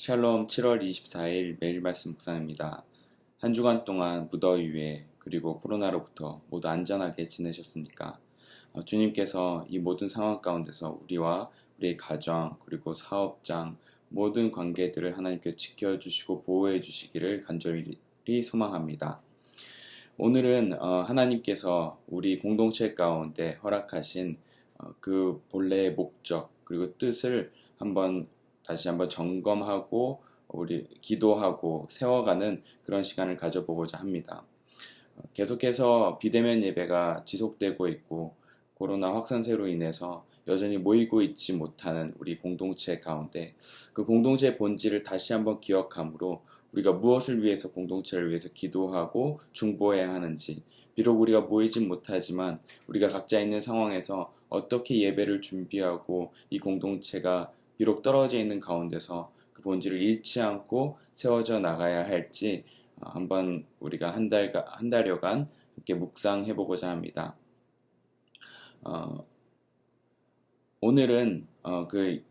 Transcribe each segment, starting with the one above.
샬롬 7월 24일 매일 말씀 묵상입니다. 한 주간 동안 무더위 위에 그리고 코로나로부터 모두 안전하게 지내셨습니까? 어, 주님께서 이 모든 상황 가운데서 우리와 우리의 가정 그리고 사업장 모든 관계들을 하나님께 지켜주시고 보호해 주시기를 간절히 소망합니다. 오늘은 어, 하나님께서 우리 공동체 가운데 허락하신 어, 그 본래의 목적 그리고 뜻을 한번 다시 한번 점검하고 우리 기도하고 세워가는 그런 시간을 가져보고자 합니다. 어, 계속해서 비대면 예배가 지속되고 있고 코로나 확산세로 인해서 여전히 모이고 있지 못하는 우리 공동체 가운데 그 공동체의 본질을 다시 한번 기억함으로 우리가 무엇을 위해서 공동체를 위해서 기도하고 중보해야 하는지 비록 우리가 모이진 못하지만 우리가 각자 있는 상황에서 어떻게 예배를 준비하고 이 공동체가 비록 떨어져 있는 가운데서 그 본질을 잃지 않고 세워져 나가야 할지 어, 한번 우리가 한 달, 한 달여간 이렇게 묵상해 보고자 합니다. 어, 오늘은 어, 그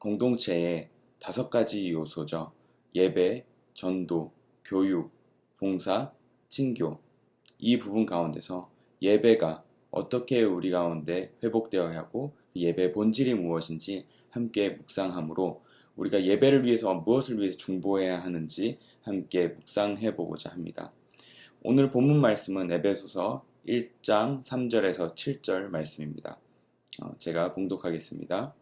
공동체의 다섯 가지 요소죠. 예배, 전도, 교육, 봉사, 친교. 이 부분 가운데서 예배가 어떻게 우리 가운데 회복되어야 하고 그 예배의 본질이 무엇인지 함께 묵상함으로 우리가 예배를 위해서 무엇을 위해서 중보해야 하는지 함께 묵상해 보고자 합니다. 오늘 본문 말씀은 에베소서 1장 3절에서 7절 말씀입니다. 어, 제가 봉독하겠습니다.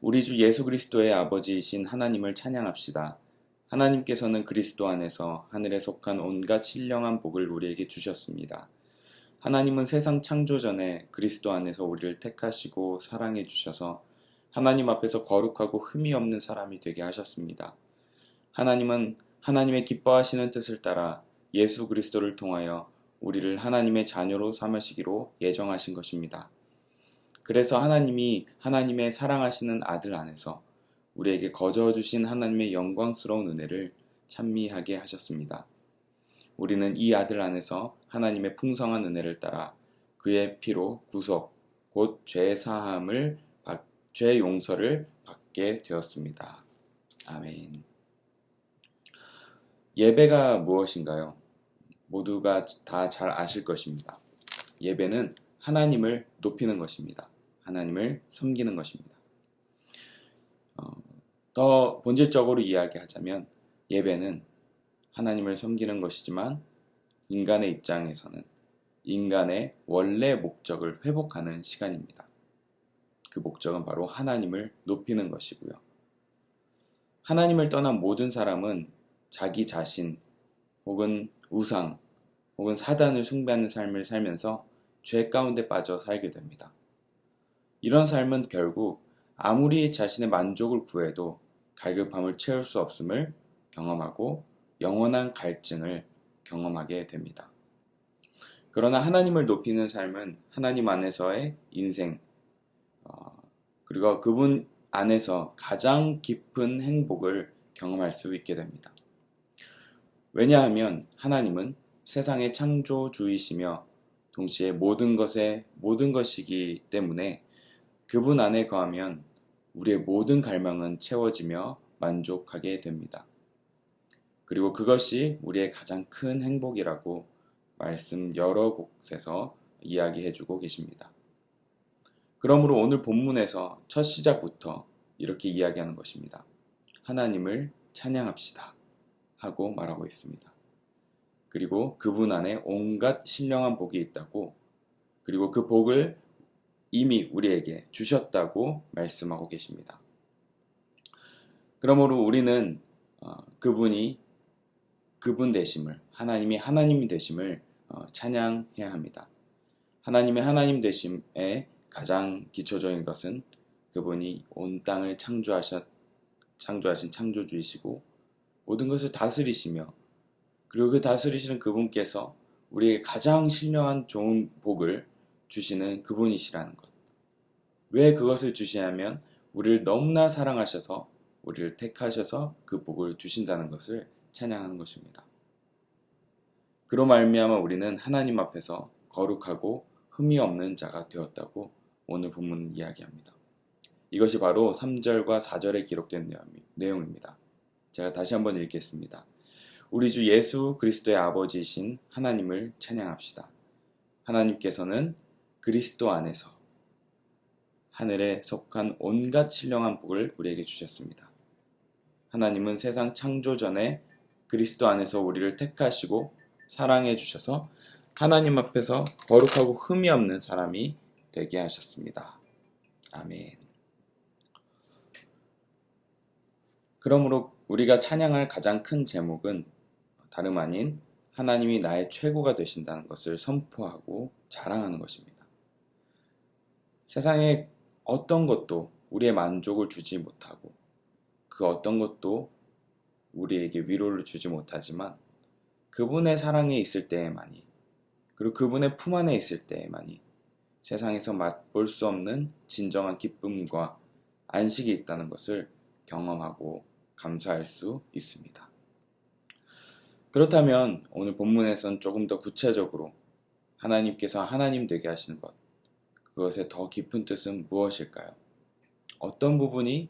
우리 주 예수 그리스도의 아버지이신 하나님을 찬양합시다. 하나님께서는 그리스도 안에서 하늘에 속한 온갖 신령한 복을 우리에게 주셨습니다. 하나님은 세상 창조 전에 그리스도 안에서 우리를 택하시고 사랑해 주셔서 하나님 앞에서 거룩하고 흠이 없는 사람이 되게 하셨습니다. 하나님은 하나님의 기뻐하시는 뜻을 따라 예수 그리스도를 통하여 우리를 하나님의 자녀로 삼으시기로 예정하신 것입니다. 그래서 하나님이 하나님의 사랑하시는 아들 안에서 우리에게 거저 주신 하나님의 영광스러운 은혜를 찬미하게 하셨습니다. 우리는 이 아들 안에서 하나님의 풍성한 은혜를 따라 그의 피로 구속, 곧 죄 사함을 죄 용서를 받게 되었습니다. 아멘. 예배가 무엇인가요? 모두가 다 잘 아실 것입니다. 예배는 하나님을 높이는 것입니다. 하나님을 섬기는 것입니다. 어, 더 본질적으로 이야기하자면 예배는 하나님을 섬기는 것이지만 인간의 입장에서는 인간의 원래 목적을 회복하는 시간입니다. 그 목적은 바로 하나님을 높이는 것이고요. 하나님을 떠난 모든 사람은 자기 자신 혹은 우상 혹은 사단을 숭배하는 삶을 살면서 죄 가운데 빠져 살게 됩니다. 이런 삶은 결국 아무리 자신의 만족을 구해도 갈급함을 채울 수 없음을 경험하고 영원한 갈증을 경험하게 됩니다. 그러나 하나님을 높이는 삶은 하나님 안에서의 인생, 그리고 그분 안에서 가장 깊은 행복을 경험할 수 있게 됩니다. 왜냐하면 하나님은 세상의 창조주이시며 동시에 모든 것의 모든 것이기 때문에 그분 안에 거하면 우리의 모든 갈망은 채워지며 만족하게 됩니다. 그리고 그것이 우리의 가장 큰 행복이라고 말씀 여러 곳에서 이야기해주고 계십니다. 그러므로 오늘 본문에서 첫 시작부터 이렇게 이야기하는 것입니다. 하나님을 찬양합시다. 하고 말하고 있습니다. 그리고 그분 안에 온갖 신령한 복이 있다고 그리고 그 복을 이미 우리에게 주셨다고 말씀하고 계십니다. 그러므로 우리는 어, 그분이 그분 되심을 하나님이 하나님이 되심을 어, 찬양해야 합니다. 하나님의 하나님 되심에 가장 기초적인 것은 그분이 온 땅을 창조하셨, 창조하신 창조주이시고 모든 것을 다스리시며 그리고 그 다스리시는 그분께서 우리에게 가장 신령한 좋은 복을 주시는 그분이시라는 것. 왜 그것을 주시냐면 우리를 너무나 사랑하셔서 우리를 택하셔서 그 복을 주신다는 것을 찬양하는 것입니다. 그로 말미암아 우리는 하나님 앞에서 거룩하고 흠이 없는 자가 되었다고 오늘 본문 이야기합니다. 이것이 바로 3절과 4절에 기록된 내용- 내용입니다. 제가 다시 한번 읽겠습니다. 우리 주 예수 그리스도의 아버지이신 하나님을 찬양합시다. 하나님께서는 그리스도 안에서 하늘에 속한 온갖 신령한 복을 우리에게 주셨습니다. 하나님은 세상 창조 전에 그리스도 안에서 우리를 택하시고 사랑해 주셔서 하나님 앞에서 거룩하고 흠이 없는 사람이 되게 하셨습니다. 아멘. 그러므로 우리가 찬양할 가장 큰 제목은 다름 아닌 하나님이 나의 최고가 되신다는 것을 선포하고 자랑하는 것입니다. 세상에 어떤 것도 우리의 만족을 주지 못하고 그 어떤 것도 우리에게 위로를 주지 못하지만 그분의 사랑에 있을 때에만이 그리고 그분의 품 안에 있을 때에만이 세상에서 맛볼 수 없는 진정한 기쁨과 안식이 있다는 것을 경험하고 감사할 수 있습니다. 그렇다면 오늘 본문에선 조금 더 구체적으로 하나님께서 하나님 되게 하시는 것, 그것의 더 깊은 뜻은 무엇일까요? 어떤 부분이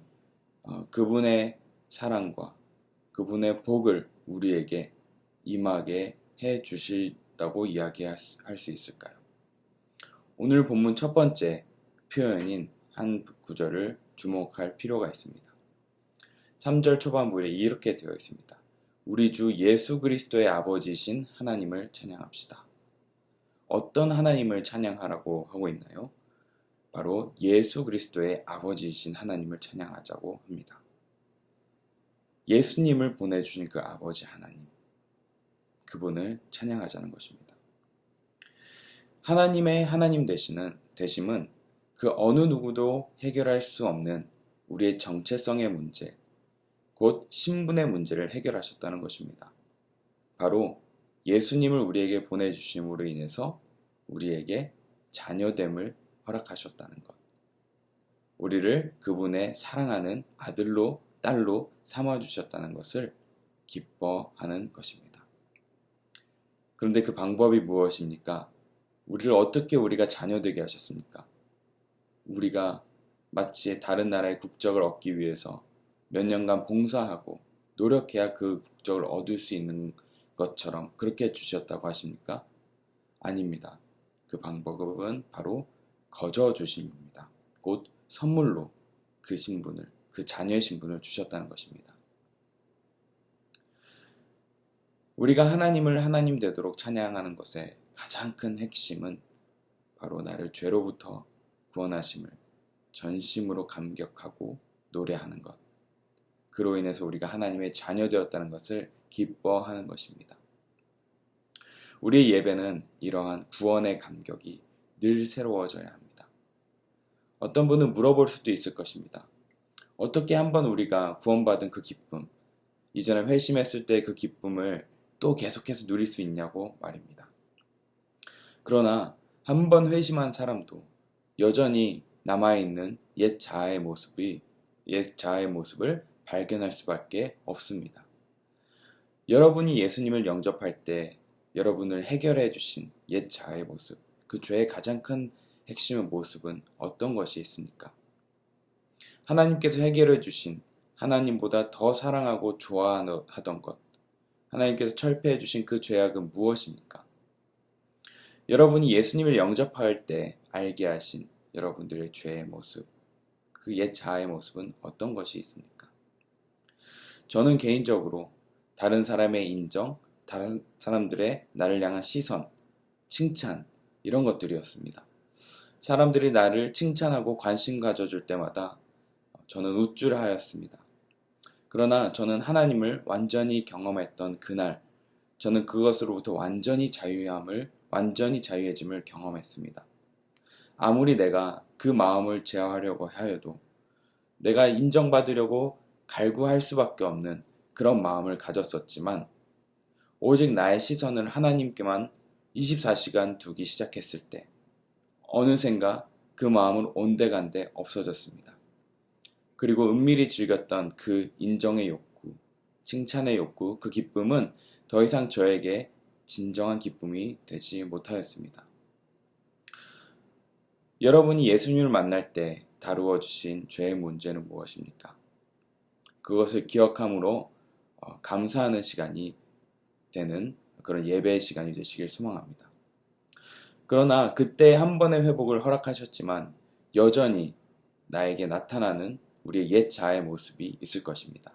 어, 그분의 사랑과 그분의 복을 우리에게 임하게 해 주실다고 이야기할 수- 할수 있을까요? 오늘 본문 첫 번째 표현인 한 구절을 주목할 필요가 있습니다. 3절 초반부에 이렇게 되어 있습니다. 우리 주 예수 그리스도의 아버지신 하나님을 찬양합시다. 어떤 하나님을 찬양하라고 하고 있나요? 바로 예수 그리스도의 아버지이신 하나님을 찬양하자고 합니다. 예수님을 보내주신 그 아버지 하나님, 그분을 찬양하자는 것입니다. 하나님의 하나님 되시는 되심은 그 어느 누구도 해결할 수 없는 우리의 정체성의 문제, 곧 신분의 문제를 해결하셨다는 것입니다. 바로 예수님을 우리에게 보내주심으로 인해서 우리에게 자녀됨을 허락하셨다는 것. 우리를 그분의 사랑하는 아들로 딸로 삼아주셨다는 것을 기뻐하는 것입니다. 그런데 그 방법이 무엇입니까? 우리를 어떻게 우리가 자녀 되게 하셨습니까? 우리가 마치 다른 나라의 국적을 얻기 위해서 몇 년간 봉사하고 노력해야 그 국적을 얻을 수 있는 것처럼 그렇게 주셨다고 하십니까? 아닙니다. 그 방법은 바로 거저 주심입니다. 곧 선물로 그 신분을, 그 자녀의 신분을 주셨다는 것입니다. 우리가 하나님을 하나님 되도록 찬양하는 것의 가장 큰 핵심은 바로 나를 죄로부터 구원하심을 전심으로 감격하고 노래하는 것. 그로 인해서 우리가 하나님의 자녀 되었다는 것을 기뻐하는 것입니다. 우리의 예배는 이러한 구원의 감격이 늘 새로워져야 합니다. 어떤 분은 물어볼 수도 있을 것입니다. 어떻게 한번 우리가 구원받은 그 기쁨, 이전에 회심했을 때 그 기쁨을 또 계속해서 누릴 수 있냐고 말입니다. 그러나 한 번 회심한 사람도 여전히 남아있는 옛 자아의 모습이, 옛 자아의 모습을 발견할 수밖에 없습니다. 여러분이 예수님을 영접할 때 여러분을 해결해 주신 옛 자아의 모습, 그 죄의 가장 큰 핵심의 모습은 어떤 것이 있습니까? 하나님께서 해결해 주신 하나님보다 더 사랑하고 좋아하던 것, 하나님께서 철폐해 주신 그 죄악은 무엇입니까? 여러분이 예수님을 영접할 때 알게 하신 여러분들의 죄의 모습, 그 옛 자아의 모습은 어떤 것이 있습니까? 저는 개인적으로 다른 사람의 인정, 다른 사람들의 나를 향한 시선, 칭찬, 이런 것들이었습니다. 사람들이 나를 칭찬하고 관심 가져줄 때마다 저는 우쭐하였습니다. 그러나 저는 하나님을 완전히 경험했던 그날, 저는 그것으로부터 완전히 자유함을, 완전히 자유해짐을 경험했습니다. 아무리 내가 그 마음을 제어하려고 하여도 내가 인정받으려고 갈구할 수밖에 없는 그런 마음을 가졌었지만 오직 나의 시선을 하나님께만 24시간 두기 시작했을 때 어느샌가 그 마음은 온데간데 없어졌습니다. 그리고 은밀히 즐겼던 그 인정의 욕구, 칭찬의 욕구, 그 기쁨은 더 이상 저에게 진정한 기쁨이 되지 못하였습니다. 여러분이 예수님을 만날 때 다루어 주신 죄의 문제는 무엇입니까? 그것을 기억함으로 어, 감사하는 시간이 되는 그런 예배의 시간이 되시길 소망합니다. 그러나 그때 한 번의 회복을 허락하셨지만 여전히 나에게 나타나는 우리의 옛 자의 모습이 있을 것입니다.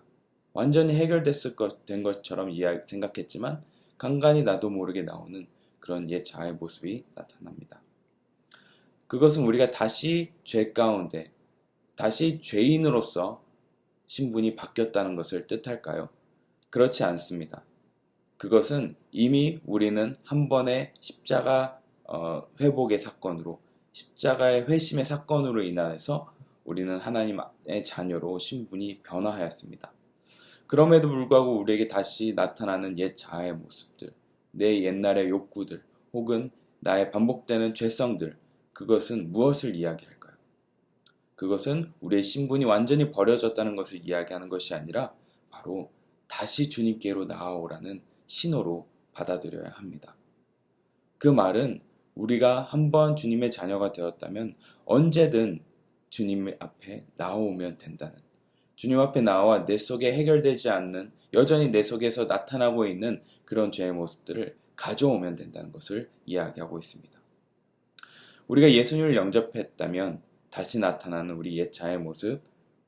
완전히 해결됐을 것, 된 것처럼 생각했지만 간간히 나도 모르게 나오는 그런 옛 자의 모습이 나타납니다. 그것은 우리가 다시 죄 가운데, 다시 죄인으로서 신분이 바뀌었다는 것을 뜻할까요? 그렇지 않습니다. 그것은 이미 우리는 한 번의 십자가 어, 회복의 사건으로, 십자가의 회심의 사건으로 인하여서 우리는 하나님의 자녀로 신분이 변화하였습니다. 그럼에도 불구하고 우리에게 다시 나타나는 옛 자아의 모습들, 내 옛날의 욕구들, 혹은 나의 반복되는 죄성들, 그것은 무엇을 이야기할까요? 그것은 우리의 신분이 완전히 버려졌다는 것을 이야기하는 것이 아니라 바로 다시 주님께로 나아오라는 신호로 받아들여야 합니다. 그 말은 우리가 한번 주님의 자녀가 되었다면 언제든 주님 앞에 나오면 된다는 주님 앞에 나와 내 속에 해결되지 않는 여전히 내 속에서 나타나고 있는 그런 죄의 모습들을 가져오면 된다는 것을 이야기하고 있습니다. 우리가 예수님을 영접했다면 다시 나타나는 우리 옛 자의 모습,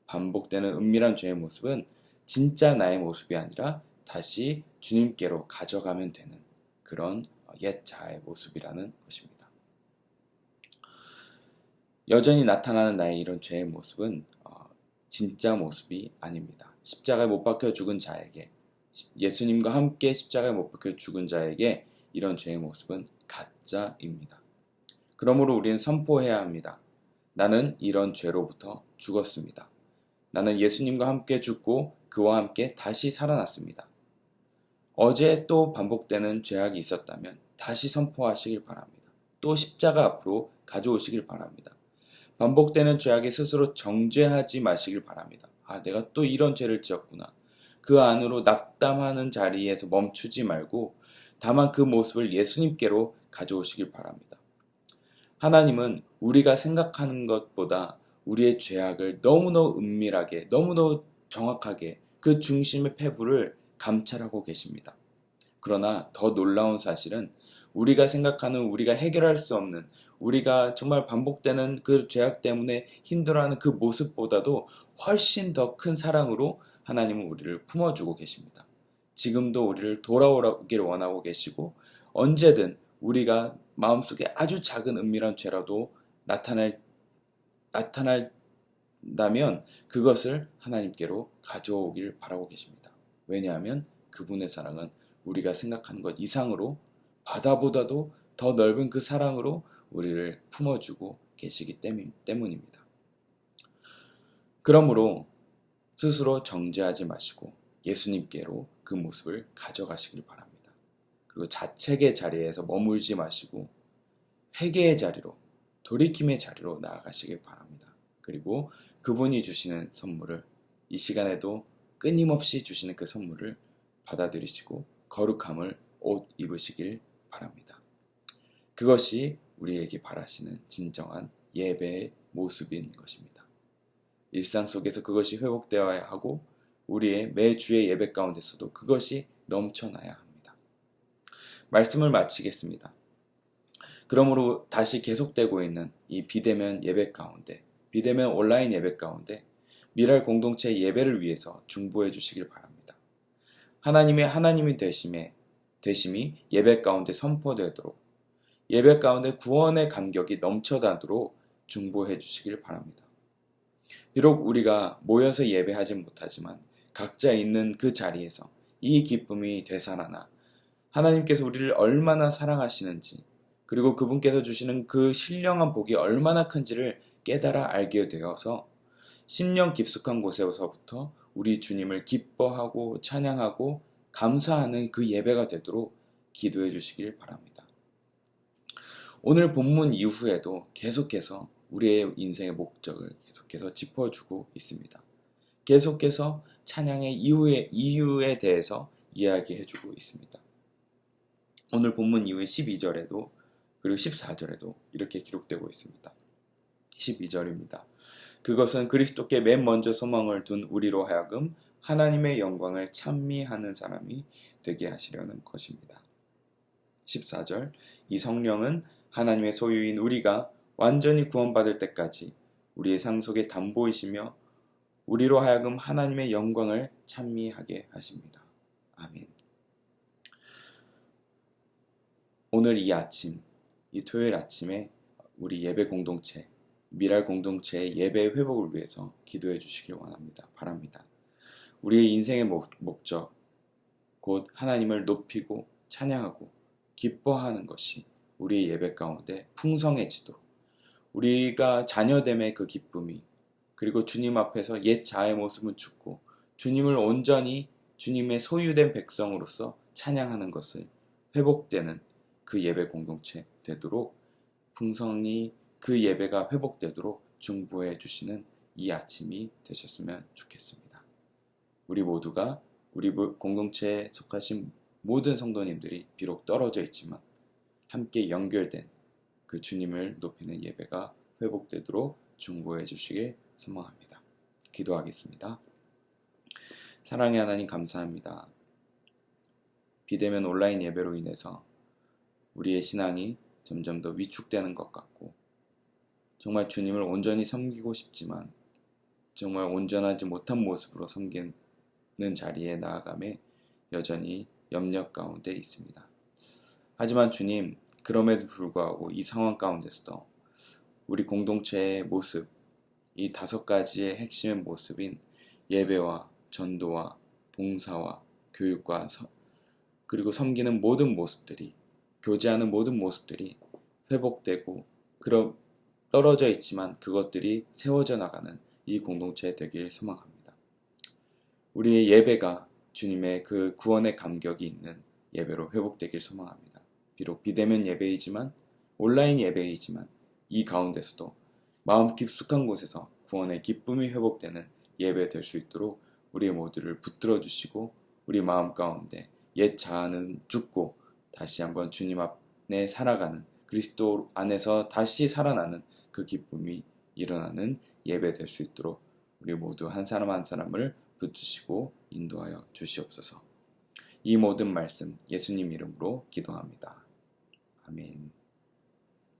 반복되는 은밀한 죄의 모습은 진짜 나의 모습이 아니라 다시 주님께로 가져가면 되는 그런 옛 자의 모습이라는 것입니다. 여전히 나타나는 나의 이런 죄의 모습은 어, 진짜 모습이 아닙니다. 십자가에 못 박혀 죽은 자에게 예수님과 함께 십자가에 못 박혀 죽은 자에게 이런 죄의 모습은 가짜입니다. 그러므로 우리는 선포해야 합니다. 나는 이런 죄로부터 죽었습니다. 나는 예수님과 함께 죽고 그와 함께 다시 살아났습니다. 어제 또 반복되는 죄악이 있었다면 다시 선포하시길 바랍니다. 또 십자가 앞으로 가져오시길 바랍니다. 반복되는 죄악에 스스로 정죄하지 마시길 바랍니다. 아, 내가 또 이런 죄를 지었구나. 그 안으로 낙담하는 자리에서 멈추지 말고 다만 그 모습을 예수님께로 가져오시길 바랍니다. 하나님은 우리가 생각하는 것보다 우리의 죄악을 너무너무 은밀하게, 너무너무 정확하게 그 중심의 폐부를 감찰하고 계십니다. 그러나 더 놀라운 사실은 우리가 생각하는 우리가 해결할 수 없는 우리가 정말 반복되는 그 죄악 때문에 힘들어하는 그 모습보다도 훨씬 더 큰 사랑으로 하나님은 우리를 품어주고 계십니다. 지금도 우리를 돌아오기를 원하고 계시고 언제든 우리가 마음속에 아주 작은 은밀한 죄라도 나타날 나타난다면 그것을 하나님께로 가져오길 바라고 계십니다. 왜냐하면 그분의 사랑은 우리가 생각하는 것 이상으로 바다보다도 더 넓은 그 사랑으로 우리를 품어주고 계시기 때문입니다. 그러므로 스스로 정죄하지 마시고 예수님께로 그 모습을 가져가시길 바랍니다. 그리고 자책의 자리에서 머물지 마시고 회개의 자리로 돌이킴의 자리로 나아가시길 바랍니다. 그리고 그분이 주시는 선물을 이 시간에도 끊임없이 주시는 그 선물을 받아들이시고 거룩함을 옷 입으시길 바랍니다. 그것이 우리에게 바라시는 진정한 예배의 모습인 것입니다. 일상 속에서 그것이 회복되어야 하고 우리의 매주의 예배 가운데서도 그것이 넘쳐나야 합니다. 말씀을 마치겠습니다. 그러므로 다시 계속되고 있는 이 비대면 예배 가운데, 비대면 온라인 예배 가운데 미랄 공동체 예배를 위해서 중보해 주시길 바랍니다. 하나님의 하나님이 되심에 되심이 예배 가운데 선포되도록 예배 가운데 구원의 감격이 넘쳐나도록 중보해 주시길 바랍니다. 비록 우리가 모여서 예배하지 못하지만 각자 있는 그 자리에서 이 기쁨이 되살아나 하나님께서 우리를 얼마나 사랑하시는지 그리고 그분께서 주시는 그 신령한 복이 얼마나 큰지를 깨달아 알게 되어서 10년 깊숙한 곳에서부터 우리 주님을 기뻐하고 찬양하고 감사하는 그 예배가 되도록 기도해 주시길 바랍니다. 오늘 본문 이후에도 계속해서 우리의 인생의 목적을 계속해서 짚어주고 있습니다. 계속해서 찬양의 이유에, 이유에 대해서 이야기해주고 있습니다. 오늘 본문 이후의 12절에도 그리고 14절에도 이렇게 기록되고 있습니다. 12절입니다. 그것은 그리스도께 맨 먼저 소망을 둔 우리로 하여금 하나님의 영광을 찬미하는 사람이 되게 하시려는 것입니다. 14절 이 성령은 하나님의 소유인 우리가 완전히 구원받을 때까지 우리의 상속의 담보이시며 우리로 하여금 하나님의 영광을 찬미하게 하십니다. 아멘. 오늘 이 아침, 이 토요일 아침에 우리 예배 공동체, 미랄 공동체의 예배 회복을 위해서 기도해 주시길 원합니다. 바랍니다. 우리의 인생의 목, 목적, 곧 하나님을 높이고 찬양하고 기뻐하는 것이 우리의 예배 가운데 풍성해지도록 우리가 자녀됨의 그 기쁨이 그리고 주님 앞에서 옛 자의 모습은 죽고 주님을 온전히 주님의 소유된 백성으로서 찬양하는 것을 회복되는 그 예배 공동체 되도록 풍성히 그 예배가 회복되도록 중보해 주시는 이 아침이 되셨으면 좋겠습니다. 우리 모두가 우리 공동체에 속하신 모든 성도님들이 비록 떨어져 있지만 함께 연결된 그 주님을 높이는 예배가 회복되도록 중보해 주시길 소망합니다. 기도하겠습니다. 사랑의 하나님 감사합니다. 비대면 온라인 예배로 인해서 우리의 신앙이 점점 더 위축되는 것 같고 정말 주님을 온전히 섬기고 싶지만 정말 온전하지 못한 모습으로 섬기는 자리에 나아감에 여전히 염려 가운데 있습니다. 하지만 주님, 그럼에도 불구하고 이 상황 가운데서도 우리 공동체의 모습, 이 다섯 가지의 핵심의 모습인 예배와 전도와 봉사와 교육과 서, 그리고 섬기는 모든 모습들이 교제하는 모든 모습들이 회복되고 그럼 떨어져 있지만 그것들이 세워져 나가는 이 공동체 되길 소망합니다. 우리의 예배가 주님의 그 구원의 감격이 있는 예배로 회복되길 소망합니다. 비록 비대면 예배이지만 온라인 예배이지만 이 가운데서도 마음 깊숙한 곳에서 구원의 기쁨이 회복되는 예배 될 수 있도록 우리 모두를 붙들어 주시고 우리 마음 가운데 옛 자아는 죽고 다시 한번 주님 앞에 살아가는 그리스도 안에서 다시 살아나는 그 기쁨이 일어나는 예배 될 수 있도록 우리 모두 한 사람 한 사람을 붙드시고 인도하여 주시옵소서. 이 모든 말씀 예수님 이름으로 기도합니다. 아멘.